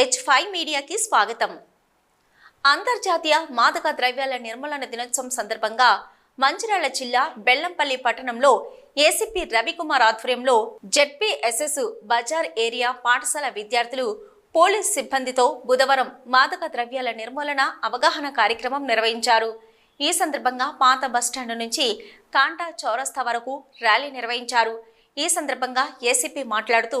H five మీడియాకి స్వాగతం. అంతర్జాతీయ మాదక ద్రవ్యాల నిర్మూలన దినోత్సవం సందర్భంగా మంచిర్యాల జిల్లా బెల్లంపల్లి పట్టణంలో ఏసీపీ రవికుమార్ ఆధ్వర్యంలో జెడ్పీఎస్ఎస్ బజార్ ఏరియా పాఠశాల విద్యార్థులు పోలీస్ సిబ్బందితో బుధవారం మాదక ద్రవ్యాల నిర్మూలన అవగాహన కార్యక్రమం నిర్వహించారు. ఈ సందర్భంగా పాత బస్టాండ్ నుంచి కాంటా చౌరస్తా వరకు ర్యాలీ నిర్వహించారు. ఈ సందర్భంగా ఏసీపీ మాట్లాడుతూ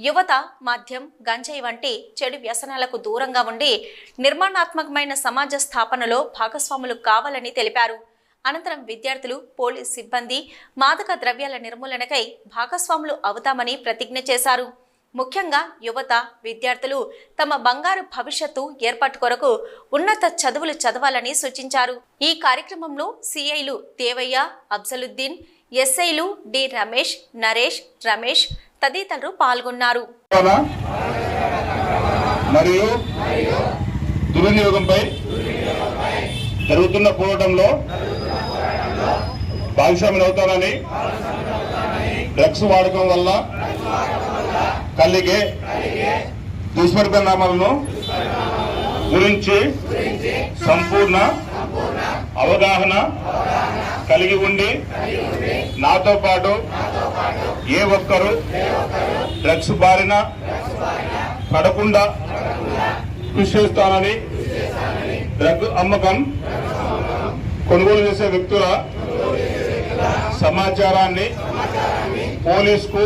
యువత మద్యం గంజాయి వంటి చెడు వ్యసనాలకు దూరంగా ఉండి నిర్మాణాత్మకమైన సమాజ స్థాపనలో భాగస్వాములు కావాలని తెలిపారు. అనంతరం విద్యార్థులు పోలీస్ సిబ్బంది మాదక ద్రవ్యాల నిర్మూలనకై భాగస్వాములు అవుతామని ప్రతిజ్ఞ చేశారు. ముఖ్యంగా యువత విద్యార్థులు తమ బంగారు భవిష్యత్తు ఏర్పాటు కొరకు ఉన్నత చదువులు చదవాలని సూచించారు. ఈ కార్యక్రమంలో సిఐలు దేవయ్య అబ్జలుద్దీన్ ఎస్ఐలు డి రమేష్ నరేష్ రమేష్ తదితరులు పాల్గొన్నారు. మరియు దుర్వినియోగంపై జరుగుతున్న పోరాటంలో భాగస్వామ్యం అవుతానని డ్రగ్స్ వాడకం వల్ల కలిగే దుష్పరిణామాలను గురించి సంపూర్ణ అవగాహన కలిగి ఉండి నాతో పాటు ఏ ఒక్కరు డ్రగ్స్ బారిన పడకుండా కృషి చేస్తానని డ్రగ్ అమ్మకం కొనుగోలు చేసే వ్యక్తుల సమాచారాన్ని పోలీసుకు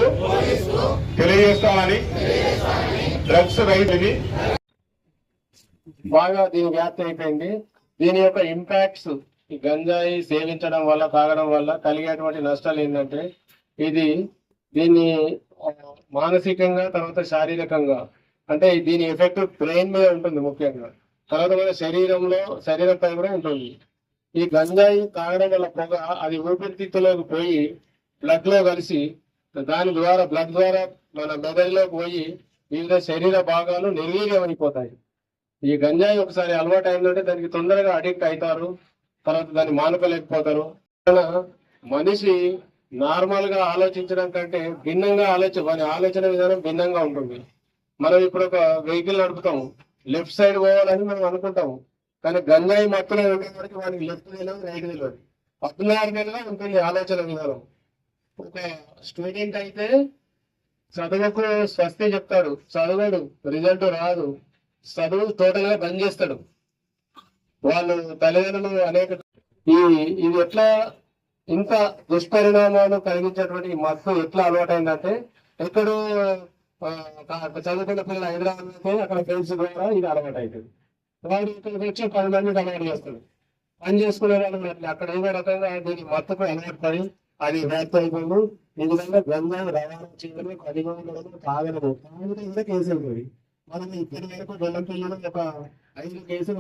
తెలియజేస్తానని డ్రగ్స్ రైతుని బాగా దీని వ్యాప్తి అయిపోయింది. దీని యొక్క ఇంపాక్ట్స్ ఈ గంజాయి సేవించడం వల్ల తాగడం వల్ల కలిగేటువంటి నష్టాలు ఏంటంటే ఇది దీన్ని మానసికంగా తర్వాత శారీరకంగా అంటే దీని ఎఫెక్ట్ బ్రెయిన్ మీద ఉంటుంది ముఖ్యంగా. తర్వాత మన శరీరంలో శరీరంపై కూడా ఉంటుంది. ఈ గంజాయి తాగడం వల్ల పొగ అది ఊపిరితిత్తులోకి పోయి బ్లడ్లో కలిసి దాని ద్వారా బ్లడ్ ద్వారా మన మెదడులోకి పోయి వివిధ శరీర భాగాలు నిర్వీర్యం అయిపోతాయి. ఈ గంజాయి ఒకసారి అలవాటు అయిందంటే దానికి తొందరగా అడిక్ట్ అవుతారు. తర్వాత దాన్ని మానుకోలేకపోతారు. మనిషి నార్మల్గా ఆలోచించడం కంటే భిన్నంగా ఆలోచన వాని ఆలోచన విధానం భిన్నంగా ఉంటుంది. మనం ఇప్పుడు ఒక వెహికల్ నడుపుతాము. లెఫ్ట్ సైడ్ పోవాలని మనం అనుకుంటాము. కానీ గంజాయి మత్తులో ఉండేవారికి వాడికి లెఫ్ట్ తెలియదు రైట్ తెలియదు అర్థనార్మల్గా ఉంటుంది ఆలోచన విధానం. ఒక స్టూడెంట్ అయితే చదువుకు స్వస్తి చెప్తాడు. చదవడు. రిజల్ట్ రాదు. చదువు టోటల్గా బంద్ చేస్తాడు. వాళ్ళు తల్లిదండ్రులు అనేక ఈ ఇది ఎట్లా ఇంత దుష్పరిణామాలు కలిగించేటువంటి మత్తు ఎట్లా అలవాటైందంటే ఎక్కడో ఆ, చదువుకున్న పిల్లలు హైదరాబాద్ అయితే అక్కడ ఫ్రెండ్స్ ద్వారా ఇది అలవాటు అవుతుంది వాడు ఇక్కడికి వచ్చి పది మందికి అలవాటు చేస్తాడు. పని చేసుకునే వాళ్ళు అక్కడ ఏదో రకంగా దీని మత్తుకు అలవాటు పడి అది వ్యాప్తి అయిపోయింది ఈ విధంగా గంగా రవాణా చేయడం కలిగి ఉండడం తాగడము. కూడా కేసు అవుతుంది మనం ఇద్దరు వరకు గొల్లం పిల్లలు ఒక ఐదు కేసులు